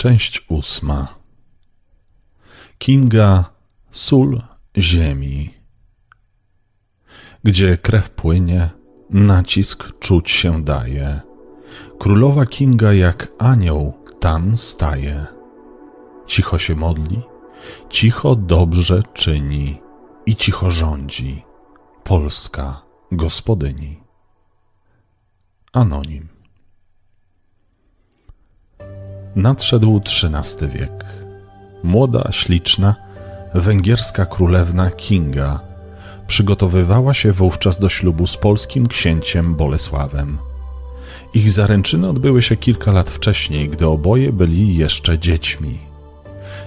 Część ósma. Kinga Sól ziemi. Gdzie krew płynie, nacisk czuć się daje. Królowa Kinga jak anioł tam staje. Cicho się modli, cicho dobrze czyni i cicho rządzi. Polska gospodyni. Anonim. Nadszedł XIII wiek. Młoda, śliczna, węgierska królewna Kinga przygotowywała się wówczas do ślubu z polskim księciem Bolesławem. Ich zaręczyny odbyły się kilka lat wcześniej, gdy oboje byli jeszcze dziećmi.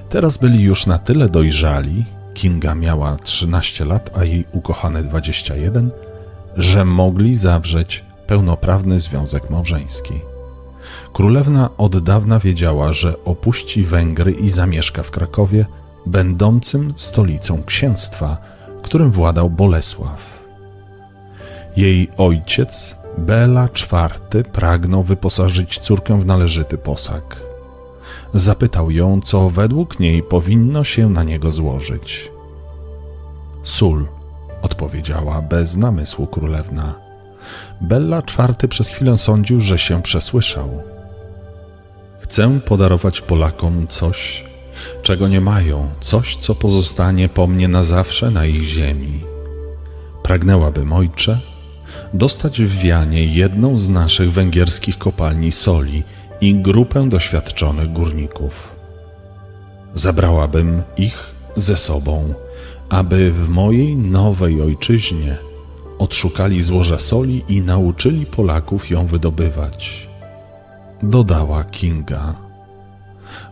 Teraz byli już na tyle dojrzali, Kinga miała 13 lat, a jej ukochany 21, że mogli zawrzeć pełnoprawny związek małżeński. Królewna od dawna wiedziała, że opuści Węgry i zamieszka w Krakowie, będącym stolicą księstwa, którym władał Bolesław. Jej ojciec, Bela IV, pragnął wyposażyć córkę w należyty posag. Zapytał ją, co według niej powinno się na niego złożyć. Sól, odpowiedziała bez namysłu królewna. Bella IV przez chwilę sądził, że się przesłyszał. Chcę podarować Polakom coś, czego nie mają, coś, co pozostanie po mnie na zawsze na ich ziemi. Pragnęłabym, ojcze, dostać w Wianie jedną z naszych węgierskich kopalni soli i grupę doświadczonych górników. Zabrałabym ich ze sobą, aby w mojej nowej ojczyźnie odszukali złoża soli i nauczyli Polaków ją wydobywać. Dodała Kinga.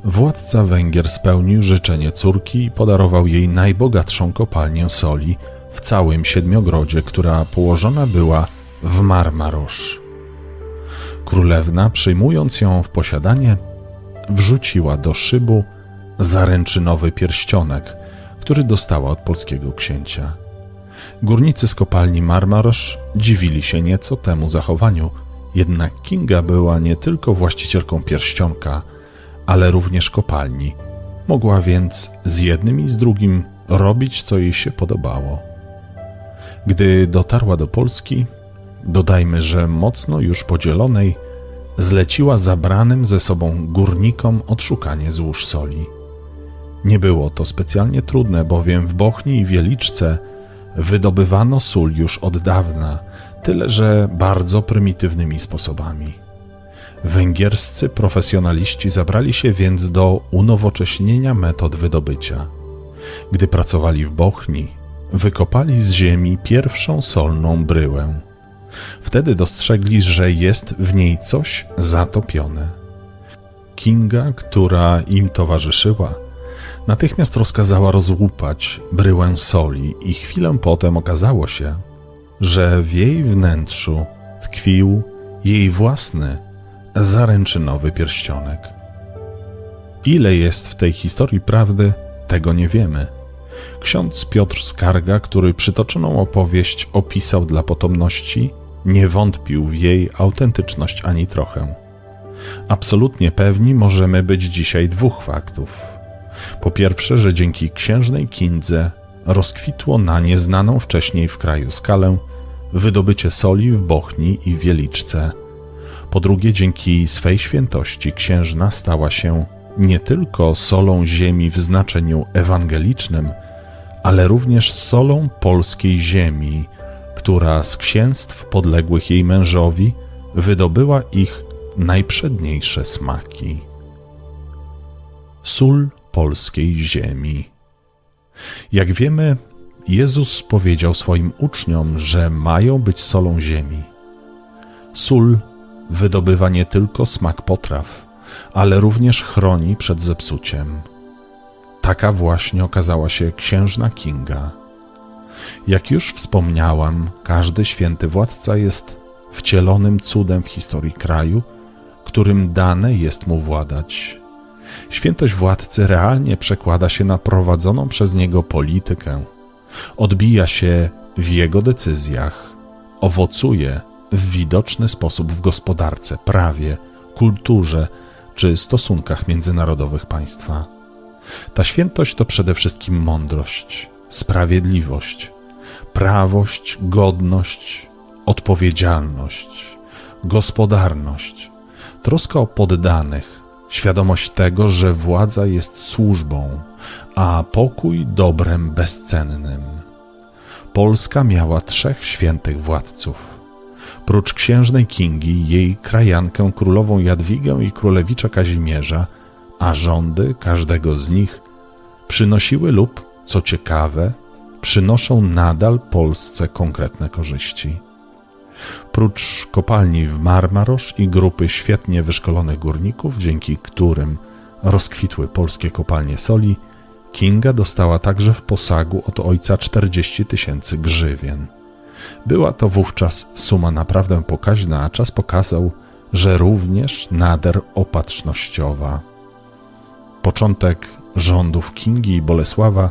Władca Węgier spełnił życzenie córki i podarował jej najbogatszą kopalnię soli w całym Siedmiogrodzie, która położona była w Marmarosz. Królewna, przyjmując ją w posiadanie, wrzuciła do szybu zaręczynowy pierścionek, który dostała od polskiego księcia. Górnicy z kopalni Marmarosz dziwili się nieco temu zachowaniu, jednak Kinga była nie tylko właścicielką pierścionka, ale również kopalni. Mogła więc z jednym i z drugim robić, co jej się podobało. Gdy dotarła do Polski, dodajmy, że mocno już podzielonej, zleciła zabranym ze sobą górnikom odszukanie złóż soli. Nie było to specjalnie trudne, bowiem w Bochni i Wieliczce wydobywano sól już od dawna, tyle że bardzo prymitywnymi sposobami. Węgierscy profesjonaliści zabrali się więc do unowocześnienia metod wydobycia. Gdy pracowali w Bochni, wykopali z ziemi pierwszą solną bryłę. Wtedy dostrzegli, że jest w niej coś zatopione. Kinga, która im towarzyszyła, natychmiast rozkazała rozłupać bryłę soli i chwilę potem okazało się, że w jej wnętrzu tkwił jej własny zaręczynowy pierścionek. Ile jest w tej historii prawdy, tego nie wiemy. Ksiądz Piotr Skarga, który przytoczoną opowieść opisał dla potomności, nie wątpił w jej autentyczność ani trochę. Absolutnie pewni możemy być dzisiaj dwóch faktów. Po pierwsze, że dzięki księżnej Kindze rozkwitło na nieznaną wcześniej w kraju skalę wydobycie soli w Bochni i Wieliczce. Po drugie, dzięki swej świętości księżna stała się nie tylko solą ziemi w znaczeniu ewangelicznym, ale również solą polskiej ziemi, która z księstw podległych jej mężowi wydobyła ich najprzedniejsze smaki. Sól polskiej ziemi. Jak wiemy, Jezus powiedział swoim uczniom, że mają być solą ziemi. Sól wydobywa nie tylko smak potraw, ale również chroni przed zepsuciem. Taka właśnie okazała się księżna Kinga. Jak już wspomniałam, każdy święty władca jest wcielonym cudem w historii kraju, którym dane jest mu władać. Świętość władcy realnie przekłada się na prowadzoną przez niego politykę, odbija się w jego decyzjach, owocuje w widoczny sposób w gospodarce, prawie, kulturze czy stosunkach międzynarodowych państwa. Ta świętość to przede wszystkim mądrość, sprawiedliwość, prawość, godność, odpowiedzialność, gospodarność, troska o poddanych, świadomość tego, że władza jest służbą, a pokój dobrem bezcennym. Polska miała trzech świętych władców. Prócz księżnej Kingi, jej krajankę królową Jadwigę i królewicza Kazimierza, a rządy każdego z nich przynosiły lub, co ciekawe, przynoszą nadal Polsce konkretne korzyści. Prócz kopalni w Marmarosz i grupy świetnie wyszkolonych górników, dzięki którym rozkwitły polskie kopalnie soli, Kinga dostała także w posagu od ojca 40 tysięcy grzywien. Była to wówczas suma naprawdę pokaźna, a czas pokazał, że również nader opatrznościowa. Początek rządów Kingi i Bolesława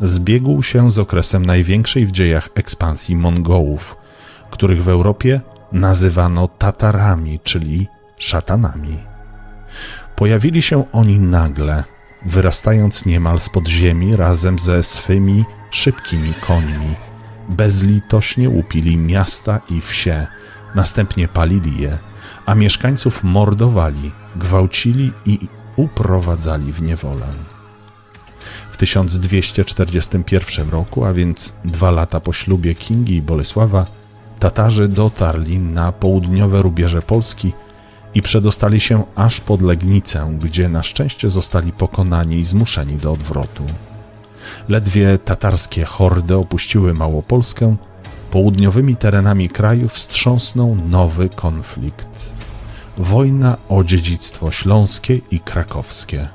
zbiegł się z okresem największej w dziejach ekspansji Mongołów, których w Europie nazywano Tatarami, czyli szatanami. Pojawili się oni nagle, wyrastając niemal z podziemi razem ze swymi szybkimi końmi. Bezlitośnie łupili miasta i wsie, następnie palili je, a mieszkańców mordowali, gwałcili i uprowadzali w niewolę. W 1241 roku, a więc dwa lata po ślubie Kingi i Bolesława, Tatarzy dotarli na południowe rubieże Polski i przedostali się aż pod Legnicę, gdzie na szczęście zostali pokonani i zmuszeni do odwrotu. Ledwie tatarskie hordy opuściły Małopolskę, południowymi terenami kraju wstrząsnął nowy konflikt. Wojna o dziedzictwo śląskie i krakowskie.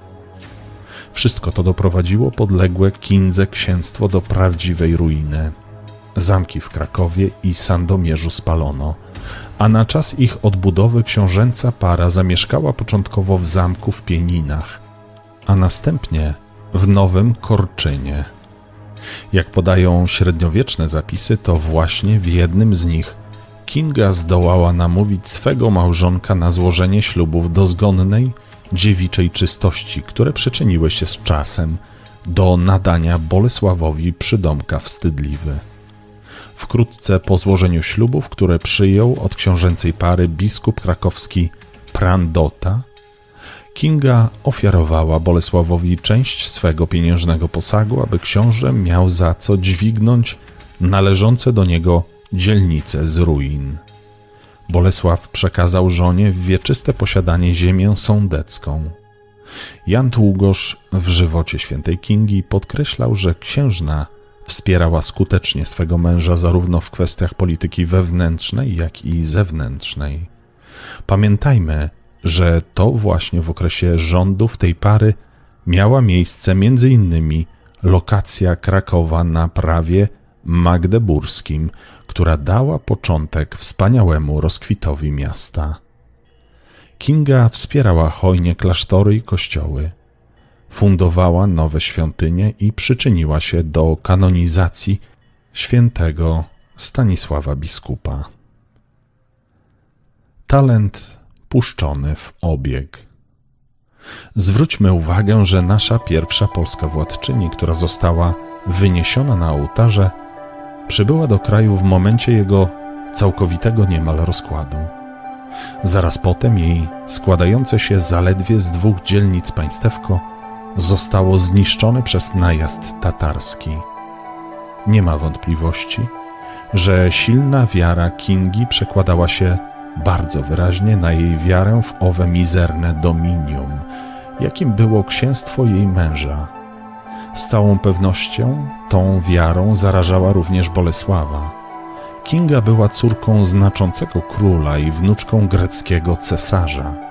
Wszystko to doprowadziło podległe Kindze księstwo do prawdziwej ruiny. Zamki w Krakowie i Sandomierzu spalono, a na czas ich odbudowy książęca para zamieszkała początkowo w zamku w Pieninach, a następnie w Nowym Korczynie. Jak podają średniowieczne zapisy, to właśnie w jednym z nich Kinga zdołała namówić swego małżonka na złożenie ślubów dozgonnej, dziewiczej czystości, które przyczyniły się z czasem do nadania Bolesławowi przydomka wstydliwy. Wkrótce po złożeniu ślubów, które przyjął od książęcej pary biskup krakowski Prandota, Kinga ofiarowała Bolesławowi część swego pieniężnego posagu, aby książę miał za co dźwignąć należące do niego dzielnice z ruin. Bolesław przekazał żonie w wieczyste posiadanie ziemię sądecką. Jan Długosz w żywocie świętej Kingi podkreślał, że księżna wspierała skutecznie swego męża zarówno w kwestiach polityki wewnętrznej, jak i zewnętrznej. Pamiętajmy, że to właśnie w okresie rządów tej pary miała miejsce innymi lokacja Krakowa na prawie magdeburskim, która dała początek wspaniałemu rozkwitowi miasta. Kinga wspierała hojnie klasztory i kościoły, fundowała nowe świątynie i przyczyniła się do kanonizacji świętego Stanisława biskupa. Talent puszczony w obieg. Zwróćmy uwagę, że nasza pierwsza polska władczyni, która została wyniesiona na ołtarze, przybyła do kraju w momencie jego całkowitego niemal rozkładu. Zaraz potem jej składające się zaledwie z dwóch dzielnic państewko zostało zniszczone przez najazd tatarski. Nie ma wątpliwości, że silna wiara Kingi przekładała się bardzo wyraźnie na jej wiarę w owe mizerne dominium, jakim było księstwo jej męża. Z całą pewnością tą wiarą zarażała również Bolesława. Kinga była córką znaczącego króla i wnuczką greckiego cesarza.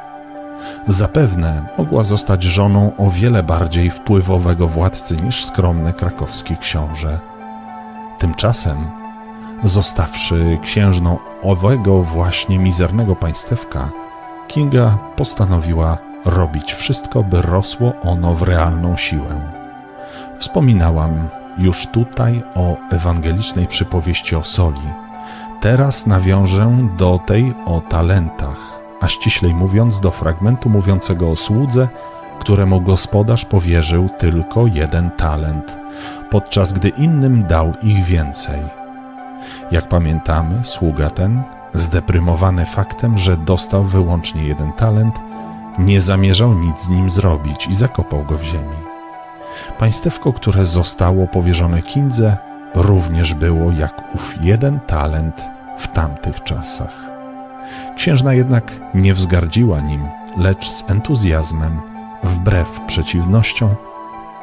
Zapewne mogła zostać żoną o wiele bardziej wpływowego władcy niż skromny krakowski książę. Tymczasem, zostawszy księżną owego właśnie mizernego państewka, Kinga postanowiła robić wszystko, by rosło ono w realną siłę. Wspominałam już tutaj o ewangelicznej przypowieści o soli. Teraz nawiążę do tej o talentach a ściślej mówiąc do fragmentu mówiącego o słudze, któremu gospodarz powierzył tylko jeden talent, podczas gdy innym dał ich więcej. Jak pamiętamy, sługa ten, zdeprymowany faktem, że dostał wyłącznie jeden talent, nie zamierzał nic z nim zrobić i zakopał go w ziemi. Państewko, które zostało powierzone Kindze, również było jak ów jeden talent w tamtych czasach. Księżna jednak nie wzgardziła nim, lecz z entuzjazmem, wbrew przeciwnościom,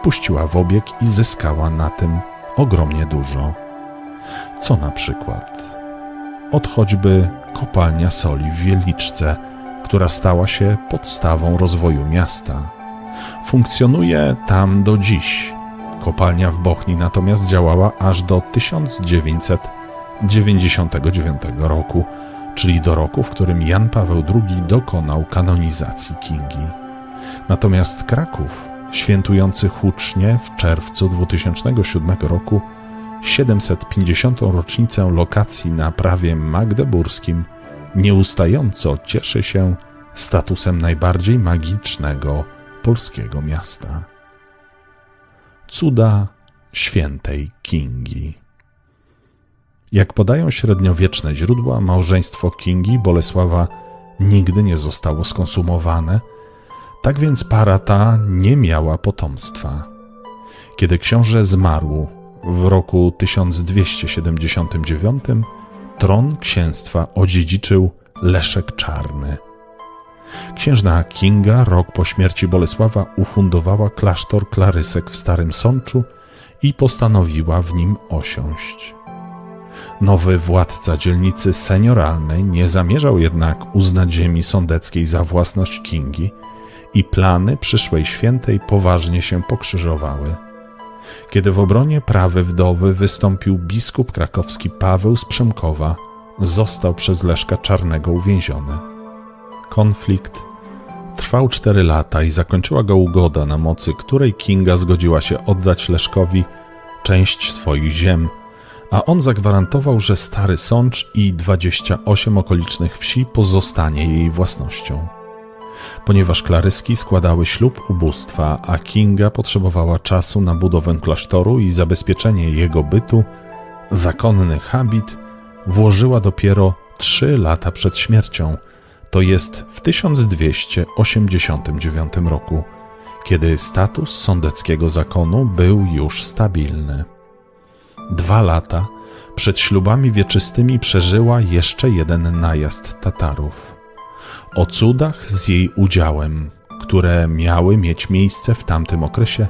puściła w obieg i zyskała na tym ogromnie dużo. Co na przykład? Od choćby kopalnia soli w Wieliczce, która stała się podstawą rozwoju miasta. Funkcjonuje tam do dziś. Kopalnia w Bochni natomiast działała aż do 1999 roku, czyli do roku, w którym Jan Paweł II dokonał kanonizacji Kingi. Natomiast Kraków, świętujący hucznie w czerwcu 2007 roku 750. rocznicę lokacji na prawie magdeburskim, nieustająco cieszy się statusem najbardziej magicznego polskiego miasta. Cuda świętej Kingi. Jak podają średniowieczne źródła, małżeństwo Kingi Bolesława nigdy nie zostało skonsumowane, tak więc para ta nie miała potomstwa. Kiedy książę zmarł w roku 1279, tron księstwa odziedziczył Leszek Czarny. Księżna Kinga rok po śmierci Bolesława ufundowała klasztor Klarysek w Starym Sączu i postanowiła w nim osiąść. Nowy władca dzielnicy senioralnej nie zamierzał jednak uznać ziemi sądeckiej za własność Kingi i plany przyszłej świętej poważnie się pokrzyżowały. Kiedy w obronie prawy wdowy wystąpił biskup krakowski Paweł z Przemkowa, został przez Leszka Czarnego uwięziony. Konflikt trwał cztery lata i zakończyła go ugoda, na mocy której Kinga zgodziła się oddać Leszkowi część swoich ziem, a on zagwarantował, że Stary Sącz i 28 okolicznych wsi pozostanie jej własnością. Ponieważ Klaryski składały ślub ubóstwa, a Kinga potrzebowała czasu na budowę klasztoru i zabezpieczenie jego bytu, zakonny habit włożyła dopiero trzy lata przed śmiercią, to jest w 1289 roku, kiedy status sądeckiego zakonu był już stabilny. Dwa lata przed ślubami wieczystymi przeżyła jeszcze jeden najazd Tatarów. O cudach z jej udziałem, które miały mieć miejsce w tamtym okresie,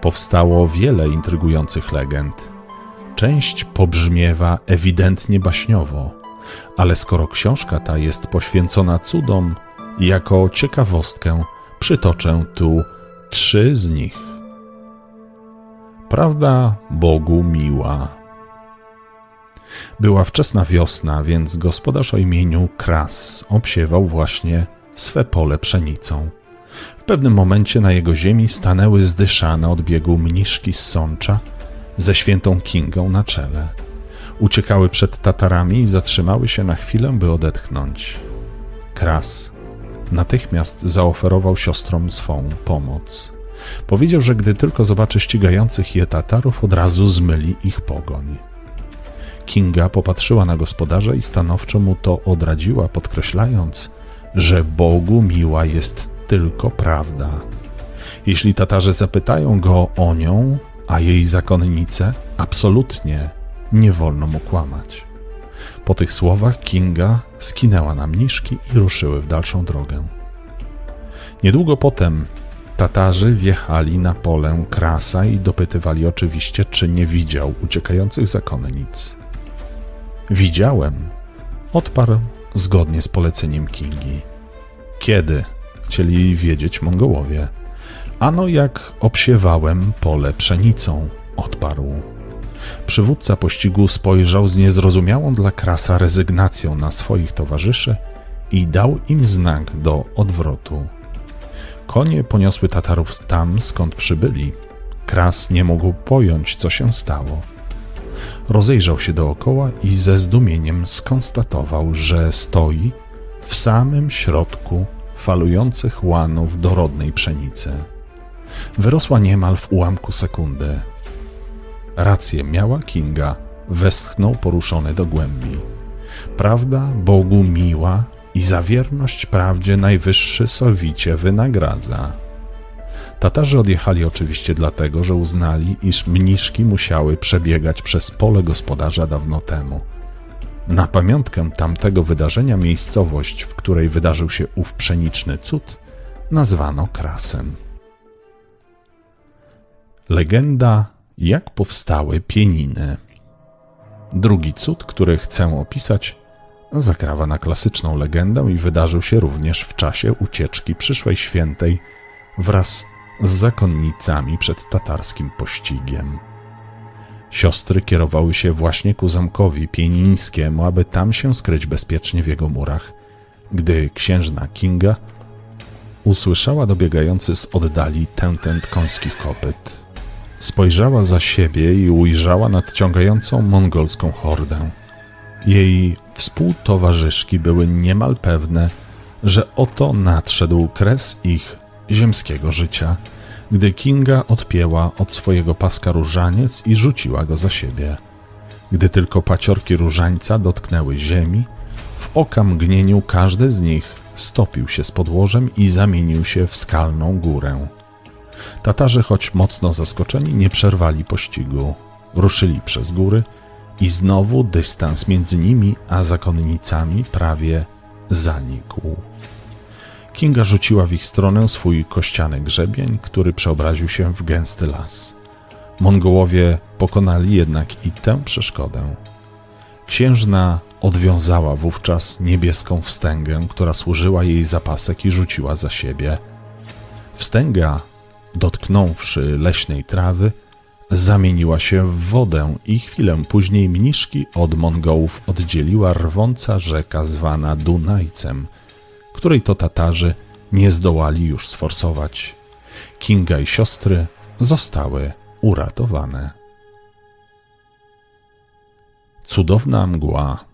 powstało wiele intrygujących legend. Część pobrzmiewa ewidentnie baśniowo, ale skoro książka ta jest poświęcona cudom, jako ciekawostkę przytoczę tu trzy z nich. Prawda Bogu miła. Była wczesna wiosna, więc gospodarz o imieniu Kras obsiewał właśnie swe pole pszenicą. W pewnym momencie na jego ziemi stanęły zdyszane od biegu mniszki z Sącza ze świętą Kingą na czele. Uciekały przed Tatarami i zatrzymały się na chwilę, by odetchnąć. Kras natychmiast zaoferował siostrom swą pomoc. Powiedział, że gdy tylko zobaczy ścigających je Tatarów, od razu zmyli ich pogoń. Kinga popatrzyła na gospodarza i stanowczo mu to odradziła, podkreślając, że Bogu miła jest tylko prawda. Jeśli Tatarzy zapytają go o nią, a jej zakonnicę, absolutnie nie wolno mu kłamać. Po tych słowach Kinga skinęła na mniszki i ruszyły w dalszą drogę. Niedługo potem Tatarzy wjechali na pole Krasa i dopytywali oczywiście, czy nie widział uciekających zakonnic. Widziałem, odparł zgodnie z poleceniem Kingi. Kiedy? Chcieli wiedzieć Mongołowie. Ano jak obsiewałem pole pszenicą, odparł. Przywódca pościgu spojrzał z niezrozumiałą dla Krasa rezygnacją na swoich towarzyszy i dał im znak do odwrotu. Konie poniosły Tatarów tam, skąd przybyli. Kras nie mógł pojąć, co się stało. Rozejrzał się dookoła i ze zdumieniem skonstatował, że stoi w samym środku falujących łanów dorodnej pszenicy. Wyrosła niemal w ułamku sekundy. Rację miała Kinga, westchnął poruszony do głębi. Prawda Bogu miła i za wierność prawdzie najwyższy sowicie wynagradza. Tatarzy odjechali oczywiście dlatego, że uznali, iż mniszki musiały przebiegać przez pole gospodarza dawno temu. Na pamiątkę tamtego wydarzenia miejscowość, w której wydarzył się ów pszeniczny cud, nazwano Krasem. Legenda, jak powstały pieniny. Drugi cud, który chcę opisać, zakrawa na klasyczną legendę i wydarzył się również w czasie ucieczki przyszłej świętej wraz z zakonnicami przed tatarskim pościgiem. Siostry kierowały się właśnie ku zamkowi pienińskiemu, aby tam się skryć bezpiecznie w jego murach, gdy księżna Kinga usłyszała dobiegający z oddali tętent końskich kopyt. Spojrzała za siebie i ujrzała nadciągającą mongolską hordę. Jej współtowarzyszki były niemal pewne, że oto nadszedł kres ich ziemskiego życia, gdy Kinga odpięła od swojego paska różaniec i rzuciła go za siebie. Gdy tylko paciorki różańca dotknęły ziemi, w oka mgnieniu każdy z nich stopił się z podłożem i zamienił się w skalną górę. Tatarzy, choć mocno zaskoczeni, nie przerwali pościgu. Ruszyli przez góry znowu dystans między nimi a zakonnicami prawie zanikł. Kinga rzuciła w ich stronę swój kościany grzebień, który przeobraził się w gęsty las. Mongołowie pokonali jednak i tę przeszkodę. Księżna odwiązała wówczas niebieską wstęgę, która służyła jej za pasek i rzuciła za siebie. Wstęga, dotknąwszy leśnej trawy, zamieniła się w wodę i chwilę później mniszki od Mongołów oddzieliła rwąca rzeka zwana Dunajcem, której to Tatarzy nie zdołali już sforsować. Kinga i siostry zostały uratowane. Cudowna mgła.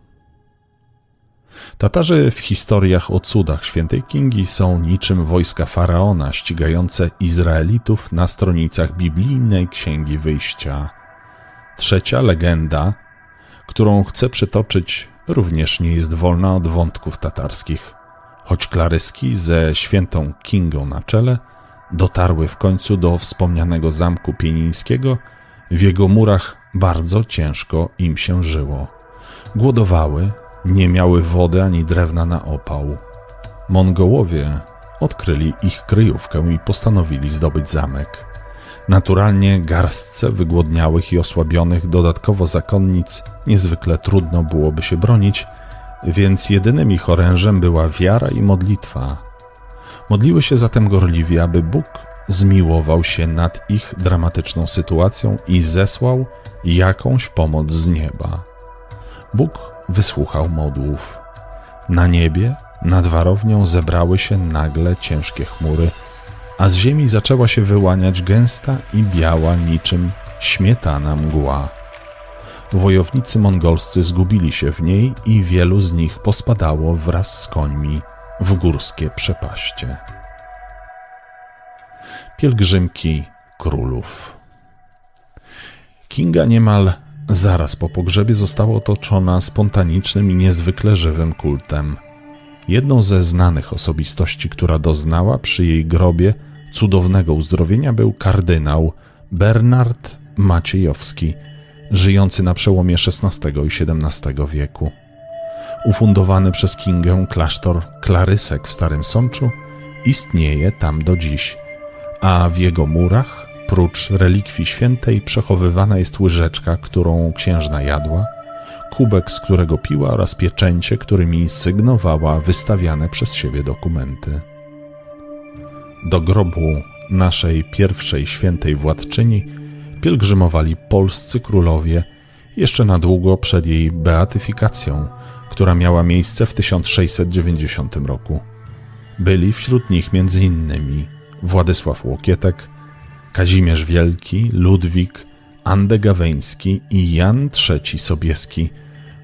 Tatarzy w historiach o cudach świętej Kingi są niczym wojska faraona ścigające Izraelitów na stronicach biblijnej Księgi Wyjścia. Trzecia legenda, którą chcę przytoczyć, również nie jest wolna od wątków tatarskich. Choć klaryski ze świętą Kingą na czele dotarły w końcu do wspomnianego zamku pienińskiego, w jego murach bardzo ciężko im się żyło. Głodowały, nie miały wody ani drewna na opał. Mongołowie odkryli ich kryjówkę i postanowili zdobyć zamek. Naturalnie garstce wygłodniałych i osłabionych dodatkowo zakonnic niezwykle trudno byłoby się bronić, więc jedynym ich orężem była wiara i modlitwa. Modliły się zatem gorliwie, aby Bóg zmiłował się nad ich dramatyczną sytuacją i zesłał jakąś pomoc z nieba. Bóg wysłuchał modłów. Na niebie, nad warownią zebrały się nagle ciężkie chmury, a z ziemi zaczęła się wyłaniać gęsta i biała niczym śmietana mgła. Wojownicy mongolscy zgubili się w niej i wielu z nich pospadało wraz z końmi w górskie przepaście. Pielgrzymki królów. Kinga niemal zaraz po pogrzebie została otoczona spontanicznym i niezwykle żywym kultem. Jedną ze znanych osobistości, która doznała przy jej grobie cudownego uzdrowienia, był kardynał Bernard Maciejowski, żyjący na przełomie XVI i XVII wieku. Ufundowany przez Kingę klasztor Klarysek w Starym Sączu istnieje tam do dziś, a w jego murach, prócz relikwii świętej, przechowywana jest łyżeczka, którą księżna jadła, kubek, z którego piła oraz pieczęcie, którymi sygnowała wystawiane przez siebie dokumenty. Do grobu naszej pierwszej świętej władczyni pielgrzymowali polscy królowie jeszcze na długo przed jej beatyfikacją, która miała miejsce w 1690 roku. Byli wśród nich m.in. Władysław Łokietek, Kazimierz Wielki, Ludwik, Andegaweński i Jan III Sobieski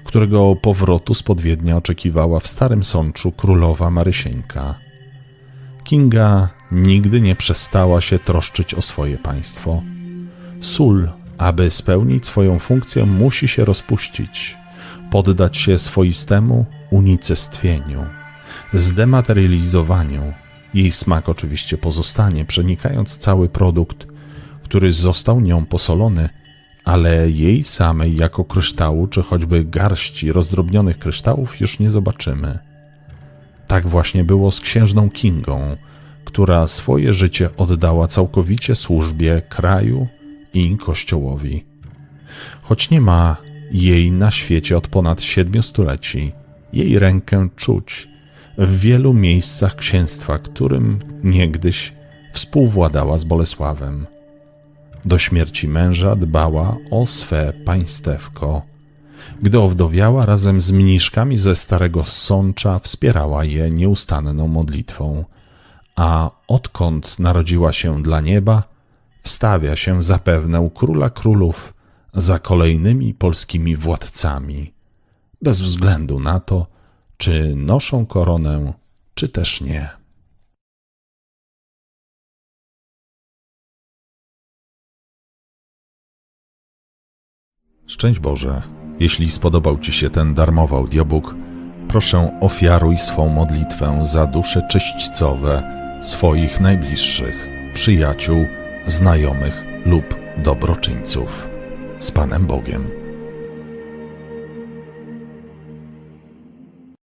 którego powrotu spod Wiednia oczekiwała w Starym Sączu królowa Marysieńka. Kinga nigdy nie przestała się troszczyć o swoje państwo. Sól, aby spełnić swoją funkcję, musi się rozpuścić, poddać się swoistemu unicestwieniu, zdematerializowaniu. Jej smak oczywiście pozostanie, przenikając cały produkt, który został nią posolony, ale jej samej jako kryształu, czy choćby garści rozdrobnionych kryształów już nie zobaczymy. Tak właśnie było z księżną Kingą, która swoje życie oddała całkowicie służbie kraju i kościołowi. Choć nie ma jej na świecie od ponad siedmiu stuleci, jej rękę czuć w wielu miejscach księstwa, którym niegdyś współwładała z Bolesławem. Do śmierci męża dbała o swe państewko. Gdy owdowiała razem z mniszkami ze Starego Sącza, wspierała je nieustanną modlitwą, a odkąd narodziła się dla nieba, wstawia się zapewne u króla królów za kolejnymi polskimi władcami, bez względu na to, czy noszą koronę, czy też nie. Szczęść Boże, jeśli spodobał Ci się ten darmowy audiobook, proszę ofiaruj swą modlitwę za dusze czyśćcowe swoich najbliższych, przyjaciół, znajomych lub dobroczyńców. Z Panem Bogiem.